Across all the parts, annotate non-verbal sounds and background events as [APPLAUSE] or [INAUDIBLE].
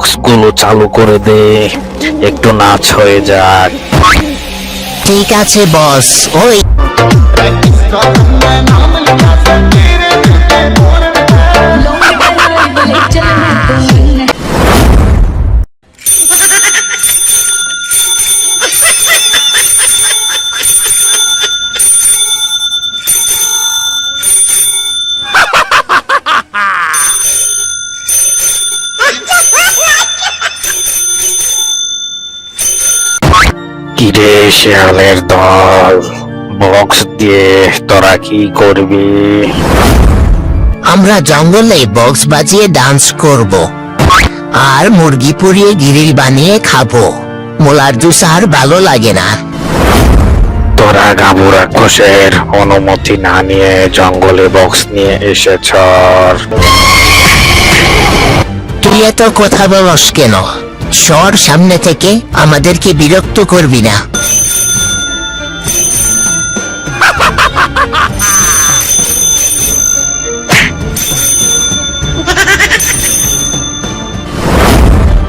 বক্সগুলো চালু করে দে। একটু নাচ হয়ে যাক। ঠিক আছে বস। ওই কিরে শেয়ালের দল? বক্স দিয়ে তোরা কি করবি? আমরা জঙ্গলে বক্স বাজিয়ে ডান্স করব। আর মুরগি পুড়িয়ে গ্রিল বানিয়ে খাব। মোলার জুস আর ভালো লাগে না। তোরা গাবু রাক্ষসের অনুমতি না নিয়ে জঙ্গলে বক্স নিয়ে এসেছ তুই এত কথা বলস কেন? সর সামনে থেকে আমাদেরকে বিরক্ত করবি না।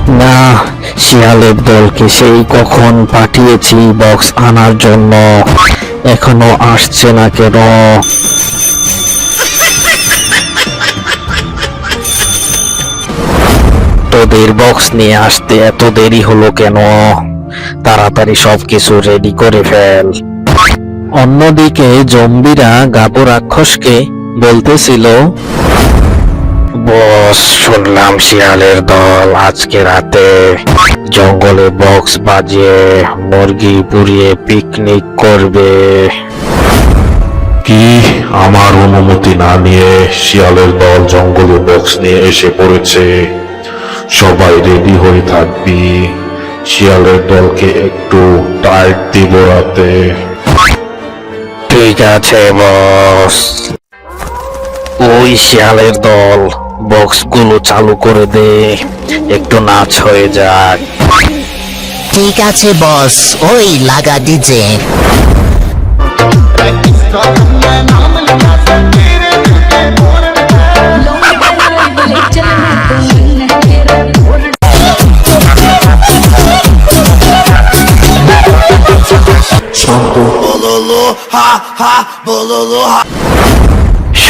না, শিয়ালের দলকে সেই কখন পাঠিয়েছি বক্স আনার জন্য। এখনও আসছে না কেন? তোদের বক্স নিয়ে আসতে এত দেরি হলো কেন? তাড়াতাড়ি সবকিছু রেডি করে ফেল। অন্যদিকে জম্বিরা গাবু রাক্ষসকে বলতেছিল, বস, শুনলাম শিয়ালের দল আজকে রাতে জঙ্গলে বক্স বাজিয়ে মুরগি পুড়িয়ে পিকনিক করবে। কি? আমার অনুমতি না নিয়ে শিয়ালের দল জঙ্গলে বক্স নিয়ে এসে পড়েছে। সবাই রেডি হয়ে থাকবি। শিয়ালের দলকে একটু টাইট দিব রাতে। ঠিক আছে বস ওই শিয়ালের দল বক্সগুলো চালু করে দে। একটু নাচ হয়ে যাক। ঠিক আছে বস ওই লাগা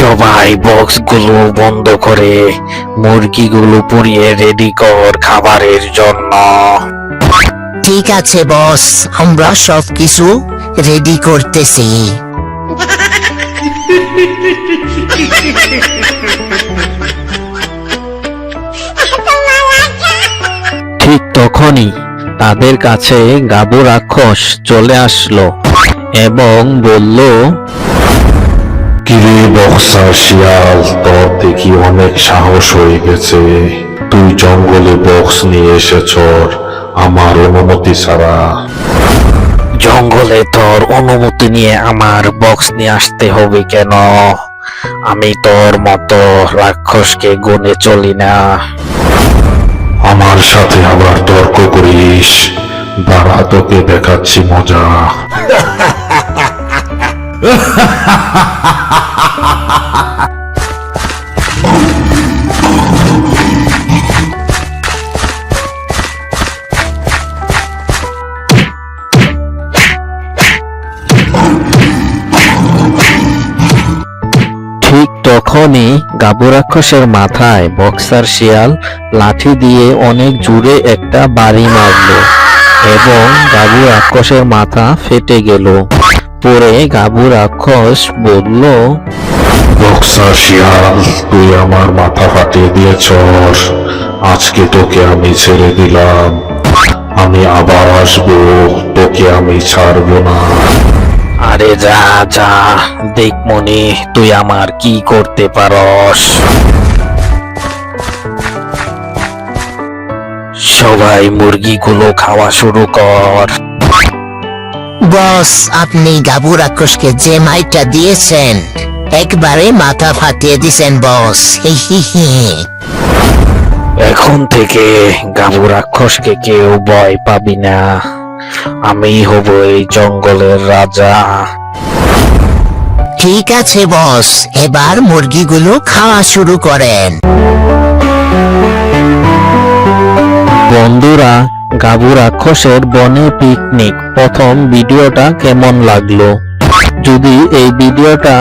সবাই বক্সগুলো বন্ধ করে মুরগিগুলো পুড়িয়ে রেডি কর খাবারের জন্য। ঠিক আছে বস আমরা সব কিছু রেডি করতেছি। ঠিক তখনই তাদের কাছে গাবু রাক্ষস চলে আসলো এবং বলল কিরে বক্সার শিয়াল তোর দেখি অনেক সাহস হয়ে গেছে। তুই জঙ্গলে বক্স নিয়ে এসেছ আমার অনুমতি ছাড়া। জঙ্গলে তোর অনুমতি নিয়ে আমার বক্স নিয়ে আসতে হবে কেন? আমি তোর মতো রাক্ষসকে গুনে চলি না। আমার সাথে আবার তর্ক করিস। দাঁড়া তোকে দেখাচ্ছি মজা। [LAUGHS] তখনই গাবুরাক্ষসের মাথায় বক্সার শিয়াল লাঠি দিয়ে অনেক জুড়ে একটা বাড়ি মারলো এবং গাবু রাক্ষসের মাথা ফেটে গেল। পরে গাবু রাক্ষস বলল, বক্সার শিয়াল, তুই আমার মাথা ফাটিয়ে দিয়েছস আজকে তোকে আমি ছেড়ে দিলাম। আমি আবার আসব, তোকে আমি ছাড়বো না। আরে যা যা। দেখ মনি তুই আমার কি করতে পারস? সবাই মুরগিগুলো খাওয়া শুরু কর। বস আপনি গাবু রাক্ষসকে যে মাইটা দিয়েছেন একবারে মাথা ফাটিয়ে দিছেন বস। এখন থেকে গাবু রাক্ষসকে কেউ ভয় পাবি না। আমি হব এই জঙ্গলের রাজা। ঠিক আছে বস। এবার মুরগিগুলো খাওয়া শুরু করেন। বন্ধুরা গাবু রাক্ষসের বনে পিকনিক প্রথম ভিডিওটা কেমন লাগল? যদি এই ভিডিওটা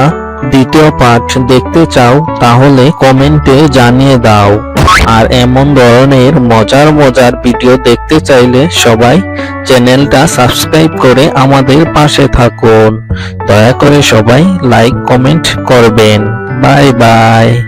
দ্বিতীয় পার্ট দেখতে চাও, তাহলে কমেন্টে জানিয়ে দাও। আর এমন ধরনের মজার মজার ভিডিও দেখতে চাইলে সবাই চ্যানেলটা সাবস্ক্রাইব করে আমাদের পাশে থাকুন। দয়া করে সবাই লাইক, কমেন্ট করবেন। Bye bye.